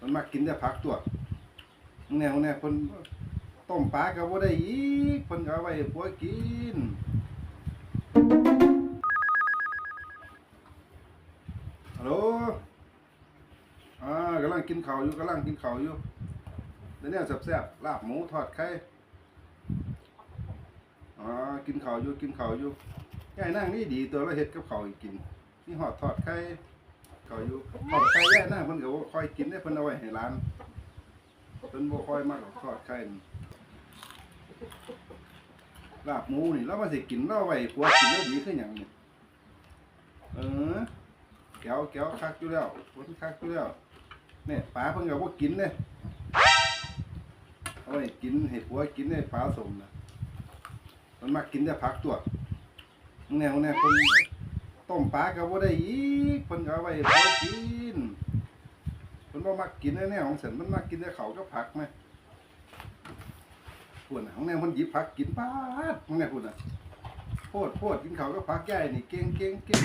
มันมากินแต่ผักตัวแนวเนี่ยเพิ่นต้มปลาก็บ่ได้อีกเพิ่นก็เอาไว้ให้ผัวกินฮัลโหลอ่ากำลังกินข้าวอยู่กำลังกินข้าวอยู่เดี๋ยวนี้แซ่บๆลาบหมูทอดไข่อ่ากินข้าวอยู่กินข้าวอยู่ยายนั่งนี่ดีตัวเราเฮ็ดกับข้าวกินนี่ฮอดทอดไข่ ขาอยู่ทอดไข่ยายนั่งเพิ่นก็บ่ค่อยกินได้เพิ่นเอาไว้ให้ร้านเพิ่นบ่ค่อยมักหรอกทอดไข่นี่ลาบหมูนี่เรามาสิกินเราไว้ผัวกินแล้วดีคือหยังนี่เออแก้วแก้วคักอยู่แล้วเพิ่นคักอยู่แล้วเนี่ยปลาเพิ่นก็บ่กินเด้เอาไว้กินให้ผัวกินได้ปลาสมนะมันมักกินแต่ผักตัวแนวเนี่ยเพิ่น ต้มปลาก็บ่ได้อีกเพิ่นก็เอาไว้ให้ผัวกินเพิ่นบ่มักกินแน่ๆของฉันมันมักกินแต่ข้าก็ผักไหมพุ่นะของแน่มันหยิบผักกินปาดของแน่พุ่นน่ะโพดโพดกินเขาก็ผักใหญ่นี่เก่งเก่งเก่ง